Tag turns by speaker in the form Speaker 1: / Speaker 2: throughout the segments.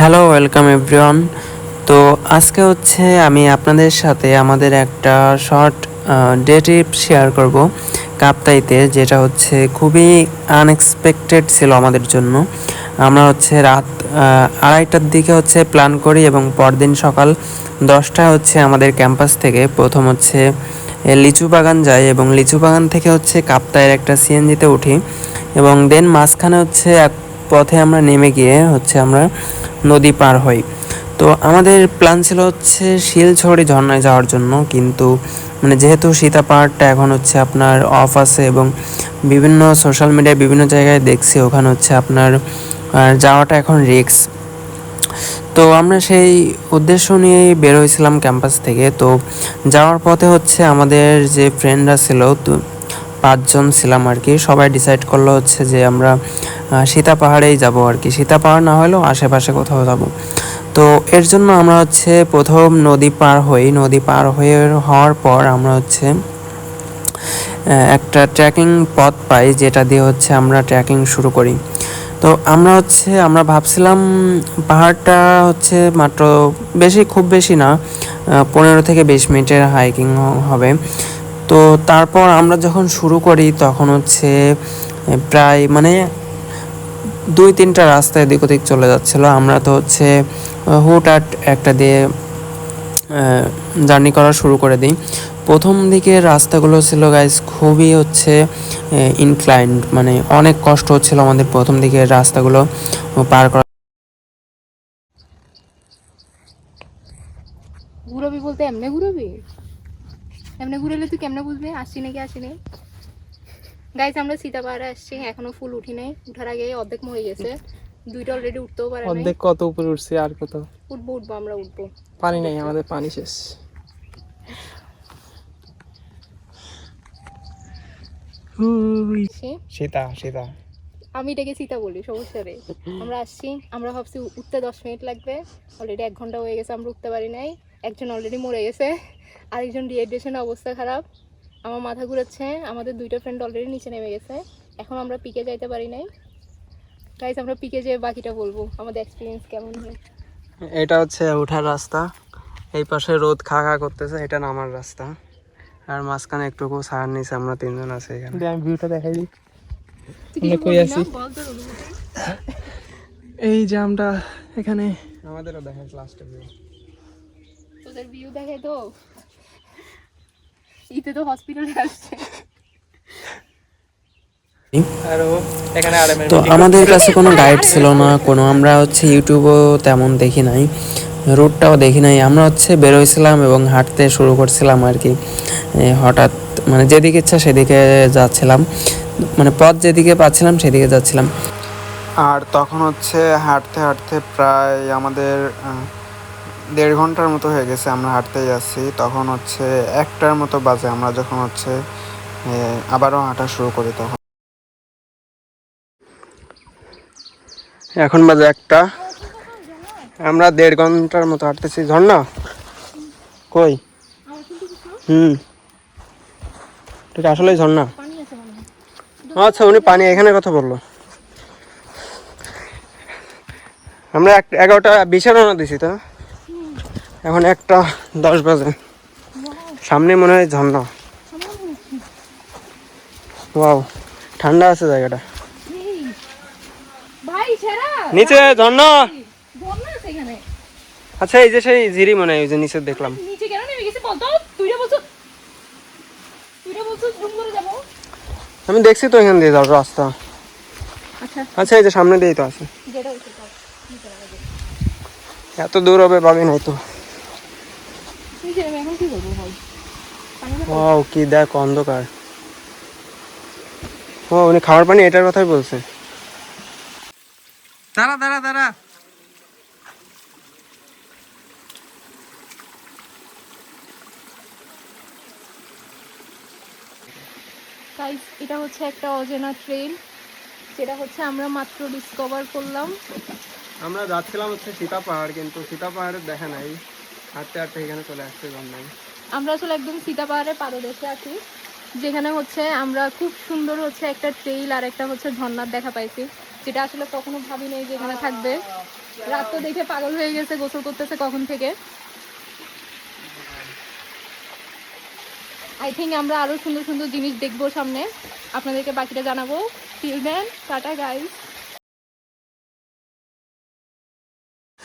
Speaker 1: Hello welcome everyone তো আজকে হচ্ছে আমি আপনাদের সাথে আমাদের একটা শর্ট ডে ট্রিপ শেয়ার করব কাপ্তাইতে, যেটা হচ্ছে খুবই আনএক্সপেক্টেড ছিল আমাদের জন্য। আমরা হচ্ছে রাত আড়াইটার দিকে হচ্ছে প্ল্যান করি এবং পরদিন সকাল দশটায় হচ্ছে আমাদের ক্যাম্পাস থেকে প্রথম হচ্ছে লিচু বাগান যাই এবং লিচু বাগান থেকে হচ্ছে কাপ্তায়ের একটা সিএনজিতে উঠি এবং দেন মাঝখানে হচ্ছে এক পথে আমরা নেমে গিয়ে হচ্ছে আমরা নদী পার হই। তো আমাদের প্ল্যান ছিল হচ্ছে শিলছড়ি ঝর্ণায় যাওয়ার জন্য, কিন্তু মানে যেহেতু সীতা পাহাড়টা এখন হচ্ছে আপনার অফ আছে এবং বিভিন্ন সোশ্যাল মিডিয়ায় বিভিন্ন জায়গায় দেখছি, ওখানে হচ্ছে আপনার যাওয়াটা এখন রিস্ক তো আমরা সেই উদ্দেশ্য নিয়েই বের হয়েছিলাম ক্যাম্পাস থেকে। তো যাওয়ার পথে হচ্ছে আমাদের যে ফ্রেন্ডরা ছিল, তো পাঁচজন ছিলাম আর কি। সবাই ডিসাইড করল হচ্ছে যে আমরা সীতা পাহাড়েই যাব আর কি। সীতা পাহাড় না হলেও আশেপাশে কোথাও যাব। তো এর জন্য আমরা হচ্ছে প্রথম নদী পার হই। নদী পার হয়ে হওয়ার পর আমরা হচ্ছে একটা ট্রেকিং পথ পাই, যেটা দিয়ে হচ্ছে আমরা ট্রেকিং শুরু করি। তো আমরা হচ্ছে, আমরা ভাবছিলাম পাহাড়টা হচ্ছে মাত্র বেশি, খুব বেশি না পনেরো থেকে বিশ মিনিটের হাইকিং হবে। তো তারপর আমরা যখন শুরু করি, তখন হচ্ছে প্রায় মানে দুই তিনটা রাস্তা এদিক ওদিক চলে যাচ্ছিল। আমরা তো হচ্ছে হুটহাট একটা দিয়ে জার্নি করা শুরু করে দিই। প্রথম দিকে রাস্তাগুলো ছিল গাইজ খুবই হচ্ছে ইনক্লাইন্ড মানে অনেক কষ্ট হচ্ছিল আমাদের প্রথম দিকে রাস্তাগুলো পার করা।
Speaker 2: ঘুরাবি বলতে এমনি ঘুরাবি? এমনি ঘুরালে তুই কেমনে বুঝবি? আসছি নাকি, আসি গাইস আমরা সীতা পাহাড়ে আসছি এখনও ফুল উঠি নাই। উঠার আগে অর্ধেক মরে গেছে। দুইটা অলরেডি উঠতেও পারে নাই।
Speaker 3: অর্ধেক কত উপরে উঠছে আর কত?
Speaker 2: উঠবো উঠবো আমরা উঠবো।
Speaker 3: পানি নাই আমাদের পানি শেষ। সীতা সীতা।
Speaker 2: আমি এটাকে সীতা বলি সমস্যা নেই। আমরা আসছি আমরা ভাবছি উঠতে দশ মিনিট লাগবে। অলরেডি এক ঘণ্টা হয়ে গেছে আমরা উঠতে পারি নাই। একজন অলরেডি মরে গেছে। আরেকজন ডিহাইড্রেশনের অবস্থা খারাপ। আমার মাথা ঘুরাচ্ছে আমাদের দুইটা ফ্রেন্ড অলরেডি নিচে নেমে গেছে এখন আমরা পিকে যাইতে পারি নাই। গাইস আমরা পিকে যেয়ে বাকিটা বলব আমাদের এক্সপিরিয়েন্স কেমন হয়?
Speaker 1: এটা হচ্ছে ওঠার রাস্তা এই পাশে রোদ খা খা করতেছে এটা নামার রাস্তা। আর মাঝখানে একটুকু সার নিচে আমরা তিনজন আছি এখানে।
Speaker 3: আমি ভিউটা দেখাই দিই। আমরা কই আছি? এই যে আমরা এখানে
Speaker 1: আমাদেরও দেখা লাস্টে ভিউ
Speaker 2: তোদের ভিউ দেখে তো। ইতে তো হসপিটালে আসছে।
Speaker 1: তো আমাদের কাছে কোনো গাইড ছিল না কোনো আমরা হচ্ছে ইউটিউবও তেমন দেখি নাই রুটটাও দেখি নাই। আমরা হচ্ছে বেরোইছিলাম এবং হাঁটতে শুরু করছিলাম আর কি। হঠাৎ মানে যেদিকে ইচ্ছা সেদিকে যাচ্ছিলাম মানে পথ যেদিকে পাচ্ছিলাম সেদিকে যাচ্ছিলাম। আর তখন হচ্ছে হাঁটতে হাঁটতে প্রায় আমাদের দেড় ঘণ্টার মতো হয়ে গেছে, আমরা হাঁটতে যাচ্ছি। তখন হচ্ছে একটার মতো বাজে, আমরা যখন হচ্ছে আবারও হাঁটা শুরু করি তখন। এখন বাজে একটা। আমরা দেড় ঘণ্টার মতো হাঁটতেছি। ঝর্ণা? কই? হুম। ঠিক আসলে ঝর্ণা? আচ্ছা উনি পানি এখানে কথা বলল। আমরা এগারোটা রওনা দিছি তো। এখন একটা দশ বাজে। সামনে মনে হয় ঝর্ণা। ওয়াও ঠান্ডা আছে জায়গাটা। নিচে ঝর্ণা। আচ্ছা এই যে সেই জিরি মনে হয় ওই যে নিচে দেখলাম। আমি দেখছি তো এখান দিয়ে যাওয়ার রাস্তা।
Speaker 2: আচ্ছা।
Speaker 1: আচ্ছা এই যে সামনে দিয়েই তো আছে। এত দূর হবে পাবি নাই তো।
Speaker 2: কি করব ভাই পানি
Speaker 1: কি দেখ অন্ধকার। ও উনি খাবার পানি এটার কথাই বলছে। দাঁড়া দাঁড়া দাঁড়া।
Speaker 2: গাইস এটা হচ্ছে একটা অজানা ট্রেন যেটা হচ্ছে আমরা মাত্র ডিসকভার করলাম।
Speaker 1: আমরা যাচ্ছিলাম হচ্ছে সীতা পাহাড় কিন্তু সীতা পাহাড়ের দেখা নাই। হাঁটতে হাঁটতে এখানে চলে আসছে নাই
Speaker 2: আমরা আসলে একদম সীতা পাহাড়ের পাদদেশে আছি, যেখানে হচ্ছে আমরা খুব সুন্দর হচ্ছে একটা ট্রেইল আর একটা হচ্ছে ঝর্ণার দেখা পাইছি, যেটা আসলে কখনো ভাবি নাই যে এখানে থাকবে। রাত তো দেখে পাগল হয়ে গেছে, গোসল করতেছে কখন থেকে। আই থিঙ্ক আমরা আরও সুন্দর সুন্দর জিনিস দেখব সামনে। আপনাদেরকে বাকিটা জানাব। টিল দেন টাটা গাইস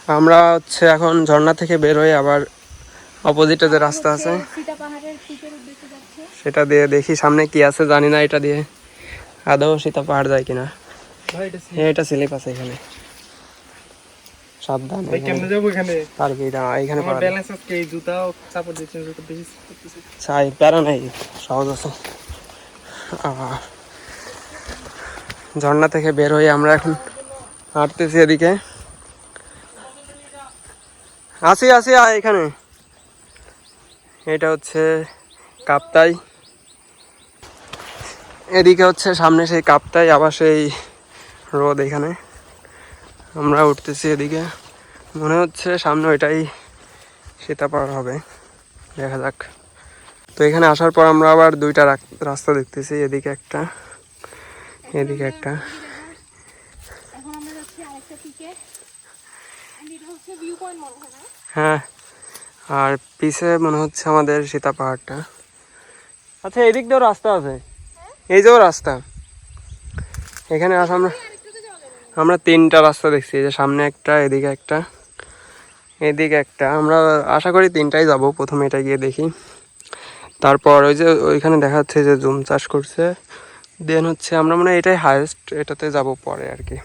Speaker 4: আমরা হচ্ছে এখন ঝর্ণা থেকে বের হয়ে আবার অপোজিটে যে রাস্তা আছে সেটা দিয়ে দেখি সামনে কি আছে জানি না এটা দিয়ে। আদৌ সীতা পাহাড় যায় কিনা।
Speaker 3: এটা
Speaker 4: হ্যাঁ স্লিপ আছে এখানে। সাবধান
Speaker 3: এখানে?
Speaker 4: না চাই প্যারা নাই সহজ আছে। ঝর্ণা থেকে বের হয়ে আমরা এখন হাঁটতেছি এদিকে। আসি আসি, আয় এখানে। এটা হচ্ছে কাপ্তাই। এদিকে হচ্ছে সামনে সেই কাপ্তাই, আবার সেই রোদ এখানে। আমরা উঠতেছি এদিকে। মনে হচ্ছে সামনে ওইটাই সীতাপাড় হবে। দেখা যাক। তো এখানে আসার পর আমরা আবার দুইটা রাস্তা দেখতেছি, এদিকে একটা এদিকে একটা
Speaker 2: এখন আমরা যাচ্ছি আরেকটা পিকে এটা হচ্ছে ভিউ পয়েন্ট মনে হয়,
Speaker 4: আর পিছে মনে হচ্ছে আমাদের সীতা পাহাড়টা। আচ্ছা এদিক দিয়েও রাস্তা আছে। এই যেও রাস্তা। এখানে আস, আমরা আমরা তিনটা রাস্তা দেখছি। যে সামনে একটা, এদিকে একটা এদিকে একটা। আমরা আশা করি তিনটাই যাব। প্রথমে এটা গিয়ে দেখি। তারপর ওই যে ওইখানে দেখা যাচ্ছে যে জুম চাষ করছে। দেন হচ্ছে আমরা মানে এটাই হায়েস্ট এটাতে যাব পরে আর কি।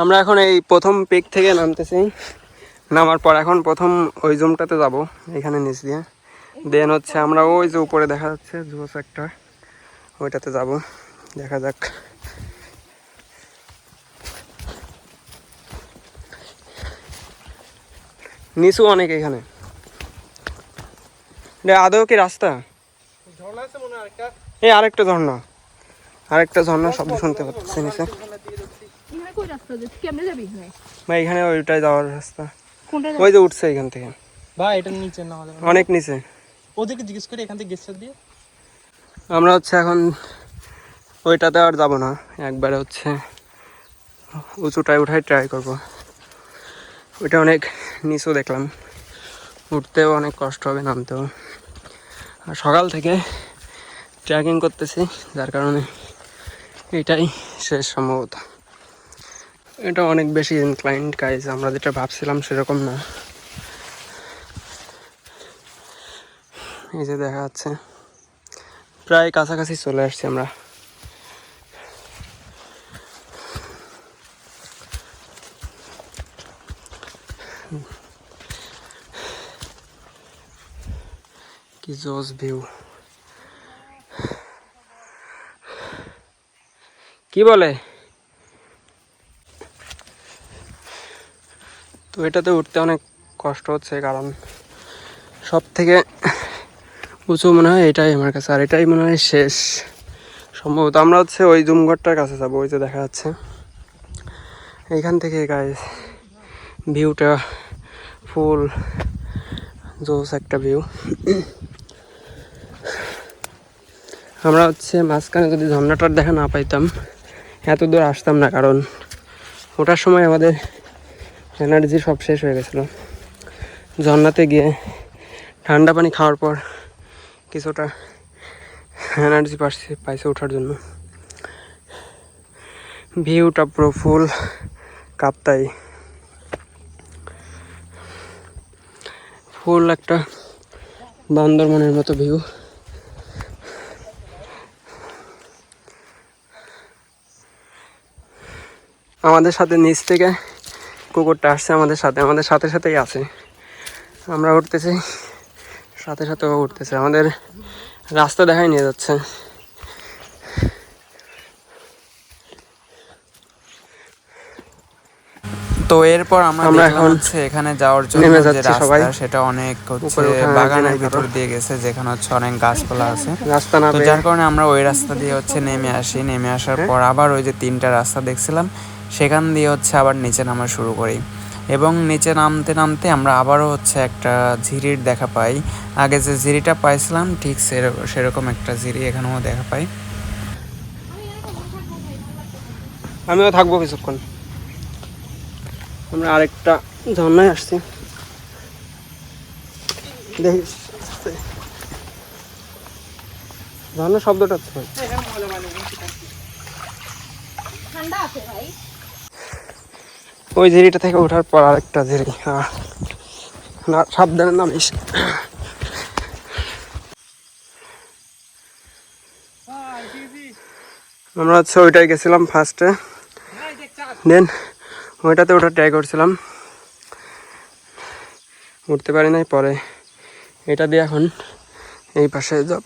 Speaker 4: আমরা এখন এই প্রথম পিক থেকে নামতেছি। নামার পর এখন প্রথম ওই জুমটাতে যাব এখানে নিচ দিয়ে। দেন হচ্ছে আমরা ওই যে উপরে দেখা যাচ্ছে জুস একটা ওইটাতে যাব। দেখা যাক। নিচু অনেক এখানে। আদৌ কি রাস্তা? এই আরেকটা ঝর্ণা। আরেকটা ঝর্ণা শব্দ শুনতে পাচ্ছি নিচে বা এখানে ওইটাই যাওয়ার রাস্তা। ওই যে উঠছে এখান থেকে।
Speaker 3: ভাই এটা নিচে না
Speaker 4: অনেক নিচে।
Speaker 3: ওদেরকে জিজ্ঞেস করি এখান থেকে গেছে দিয়ে?
Speaker 4: আমরা হচ্ছে এখন ওইটাতে আর যাব না। একবারে হচ্ছে উঁচুটায় উঠাই ট্রাই করব। ওইটা অনেক নিচু দেখলাম। উঠতেও অনেক কষ্ট হবে নামতেও। আর সকাল থেকে ট্রেকিং করতেছি যার কারণে এটাই শেষ সম্ভবত। এটা অনেক বেশি ইনক্লাইন্ড কাজ আমরা যেটা ভাবছিলাম সেরকম না। এই যে দেখা যাচ্ছে, প্রায় কাছাকাছি চলে আসছি আমরা। কি জোস ভিউ। কি বলে? তো এটাতে উঠতে অনেক কষ্ট হচ্ছে, কারণ সব থেকে উঁচু মনে হয় এটাই আমার কাছে, আর এটাই মনে হয় শেষ। সম্ভবত আমরা হচ্ছে ওই জুমঘরটার কাছে যাব, ওই যে দেখা যাচ্ছে। এইখান থেকে গায়ে ভিউটা ফুল জোস একটা ভিউ আমরা হচ্ছে মাঝখানে যদি ঝর্ণাটার দেখা না পাইতাম এত দূর আসতাম না, কারণ ওঠার সময় আমাদের এনার্জি সব শেষ হয়ে গেছিল। ঝর্নাতে গিয়ে ঠান্ডা পানি খাওয়ার পর কিছুটা এনার্জি পাচ্ছে পাইছে ওঠার জন্য। ভিউটা পুরো ফুল কাপ্তাই। ফুল একটা বান্দরবনের মতো ভিউ আমাদের সাথে নিচ থেকে কুকুরটা আসছে আমাদের সাথে আমাদের সাথে সাথেই আছে। আমরা উঠতেছি সাথে সাথে ও উঠতেছে। আমাদের রাস্তা দেখাই নিয়ে যাচ্ছে।
Speaker 5: তো এরপর আমরা
Speaker 4: এখন
Speaker 5: হচ্ছে এখানে যাওয়ার জন্য যে। রাস্তা সেটা অনেক হচ্ছে বাগানের ভিতর দিয়ে গেছে যেখানে হচ্ছে অনেক গাছপালা আছে।
Speaker 4: রাস্তা
Speaker 5: তো যার কারণে আমরা ওই রাস্তা দিয়ে হচ্ছে নেমে আসি। নেমে আসার পর আবার ওই যে তিনটা রাস্তা দেখছিলাম সেখান দিয়ে হচ্ছে আবার নিচে নামা শুরু করি। এবং নিচে নামতে নামতে আমরা আবারও হচ্ছে একটা ঝিরির দেখা পাই। আগে যে ঝিরিটা পাইছিলাম ঠিক সেরকম সেরকম একটা ঝিরি এখানেও দেখা পাই।
Speaker 4: আমিও থাকব কিছুক্ষণ। আমরা আরেকটা ঝর্ণায় আসছি। দেখি। ঝর্ণা শব্দটা হচ্ছে।
Speaker 2: ঠান্ডা আছে ভাই।
Speaker 4: ওই ঝিরিটা থেকে ওঠার পর আরেকটা ঝিরি। না, সাবধানে নামিস। আমরা হচ্ছে ওইটাই গেছিলাম ফার্স্টে দেন ওইটাতে ওটা ট্রাই করছিলাম। উঠতে পারি নাই, পরে এটা দিয়ে এখন এই পাশে যাব।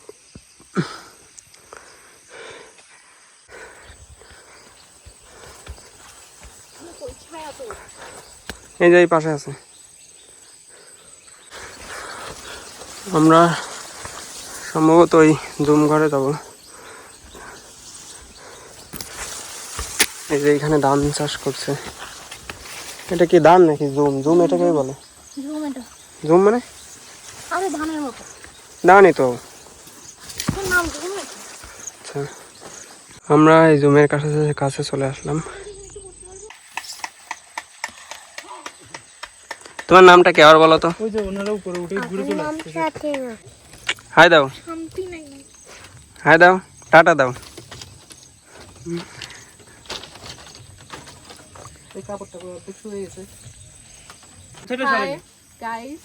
Speaker 4: এই যে এই পাশে আছে। আমরা সম্ভবত ওই জুম ঘরে যাব। এই যে এখানে ধান চাষ করছে। এটা কি ধান নাকি জুম জুম এটাকে বলে।
Speaker 2: জুম
Speaker 4: মানে? ধানই তো। আচ্ছা। আমরা এই জুমের কাছে কাছে চলে আসলাম। তোমার নামটা কে আর বলো তো?
Speaker 3: ওই যে ওনারা উপরে উঠে ঘুরে চলে আসছে
Speaker 4: হাই দাও। হাই দাও। টাটা দাও।
Speaker 3: এই কাপড়টা পুরো শুয়ে গেছে। ছোট
Speaker 2: হাই গাইস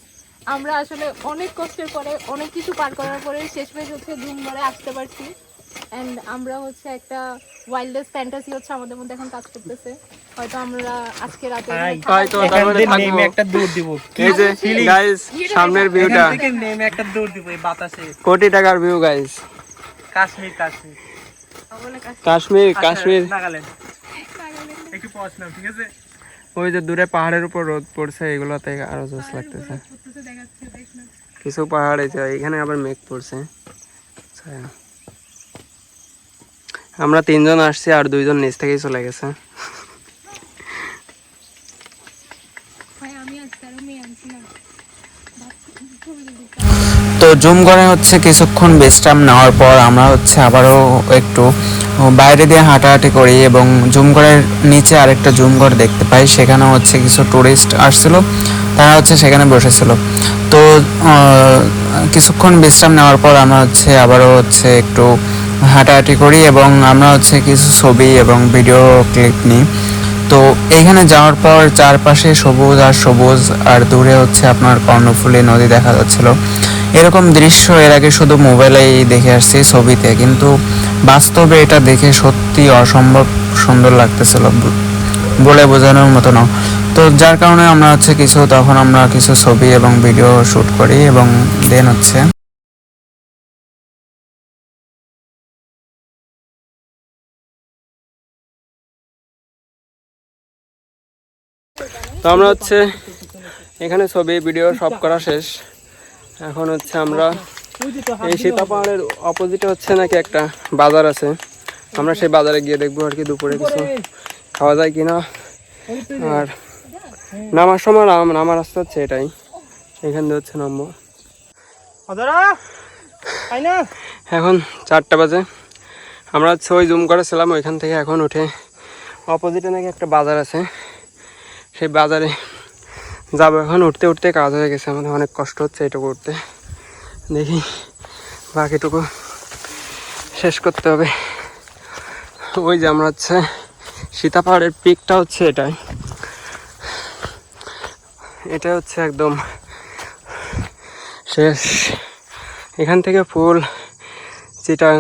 Speaker 2: আমরা আসলে অনেক কষ্টের পরে অনেক কিছু পার করার পরে শেষমেশ হচ্ছে ধুমঘরে আসতে পারছি। এন্ড আমরা হচ্ছে একটা ওয়াইল্ডেস্ট ফ্যান্টাসি হচ্ছে আমাদের মধ্যে এখন কাজ করতেছে। হয়তো আমরা আজকে রাতে
Speaker 4: হয়তো
Speaker 3: নেমে একটা দৌড় দিব।
Speaker 4: এই যে গাইস সামনের ভিউটা
Speaker 3: থেকে নেমে একটা দৌড় দিব এই বাতাসে।
Speaker 4: কোটি টাকার ভিউ গাইস
Speaker 3: কাশ্মীর কাশ্মীর।
Speaker 4: কাশ্মীর। কাশ্মীর
Speaker 3: নাগাল্যান্ড। একটু নাও ঠিক আছে?
Speaker 4: ওই যে দূরে পাহাড়ের উপর রোদ পড়ছে এগুলোতে আরও জোস লাগতেছে। কিছু পাহাড় এই যে এখানে আবার মেঘ পড়ছে। ছায়া। আমরা তিনজন আসছি আর দুইজন নিচ থেকেই চলে গেছে।
Speaker 5: তো জুম করে হচ্ছে কিছুক্ষণ বিশ্রাম নেওয়ার পর আমরা হচ্ছে আবারও একটু বাইরে দিয়ে হাঁটাহাঁটি করি এবং জুম ঘরের নিচে আরেকটা জুম ঘর দেখতে পাই সেখানে হচ্ছে কিছু টুরিস্ট আসছিল তারা হচ্ছে সেখানে বসেছিল। তো কিছুক্ষণ বিশ্রাম নেওয়ার পর আমরা হচ্ছে আবারও হচ্ছে একটু হাঁটাহাঁটি করি এবং আমরা হচ্ছে কিছু ছবি এবং ভিডিও ক্লিপ নিই। তো এইখানে যাওয়ার পর চারপাশে সবুজ আর সবুজ আর দূরে হচ্ছে আপনার কর্ণফুলী নদী দেখা যাচ্ছিল। এরকম দৃশ্য এর আগে শুধু মোবাইলেই দেখে আসছি ছবিতে, কিন্তু বাস্তবে এটা দেখে সত্যি অসম্ভব সুন্দর লাগতেছিল বলে বোঝানোর মতো না। তো যার কারণে আমরা হচ্ছে কিছু, তখন আমরা কিছু ছবি এবং ভিডিও শ্যুট করি এবং দেন হচ্ছে
Speaker 4: তো আমরা হচ্ছে এখানে ছবি ভিডিও সব করা শেষ। এখন হচ্ছে আমরা এই সীতা পাহাড়ের অপোজিটে হচ্ছে নাকি একটা বাজার আছে। আমরা সেই বাজারে গিয়ে দেখব আর কি দুপুরে কিছু খাওয়া যায় কিনা। আর নামার সময় নাম নামার রাস্তা হচ্ছে এটাই। এখান দিয়ে হচ্ছে নামবো। এখন চারটা বাজে। আমরা হচ্ছে ওই জুম করেছিলাম ওইখান থেকে এখন উঠে অপোজিটে নাকি একটা বাজার আছে। সেই বাজারে যাব। এখন উঠতে উঠতে কাজ হয়ে গেছে। আমাদের অনেক কষ্ট হচ্ছে এটুকু উঠতে। দেখি বাকিটুকু শেষ করতে হবে। ওই যে আমরা হচ্ছে সীতা পাহাড়ের পিকটা হচ্ছে এটাই। এটা হচ্ছে একদম শেষ। এখান থেকে ফুল, চিটাং,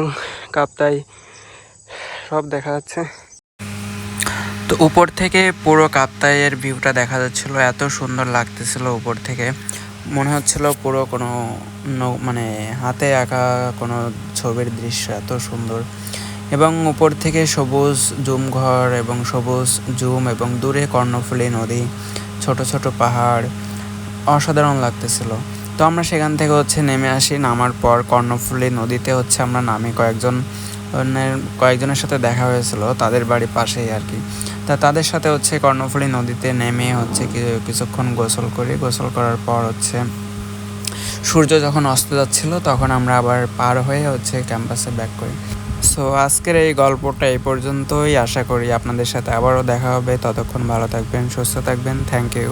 Speaker 4: কাপ্তাই সব দেখা যাচ্ছে।
Speaker 5: তো উপর থেকে পুরো কাপ্তাইয়ের ভিউটা দেখা যাচ্ছিল, এত সুন্দর লাগতেছিল উপর থেকে। মনে হচ্ছিল পুরো কোনো মানে হাতে আঁকা কোনো ছবির দৃশ্য এত সুন্দর। এবং উপর থেকে সবুজ জুম ঘর এবং সবুজ জুম এবং দূরে কর্ণফুলী নদী, ছোট ছোট পাহাড়, অসাধারণ লাগতেছিল। তো আমরা সেখান থেকে হচ্ছে নেমে আসি, নামার পর কর্ণফুলী নদীতে হচ্ছে আমরা নামি। কয়েকজন কয়েকজনের সাথে দেখা হয়েছিল, তাদের বাড়ি পাশেই আর কি। তা তাদের সাথে হচ্ছে কর্ণফুলী নদীতে নেমে হচ্ছে কিছুক্ষণ গোসল করি। গোসল করার পর হচ্ছে সূর্য যখন অস্ত যাচ্ছিল, তখন আমরা আবার পার হয়ে হচ্ছে ক্যাম্পাসে ব্যাক করি। সো আজকের এই গল্পটা এই পর্যন্তই। আশা করি আপনাদের সাথে আবারও দেখা হবে। ততক্ষণ ভালো থাকবেন, সুস্থ থাকবেন। Thank you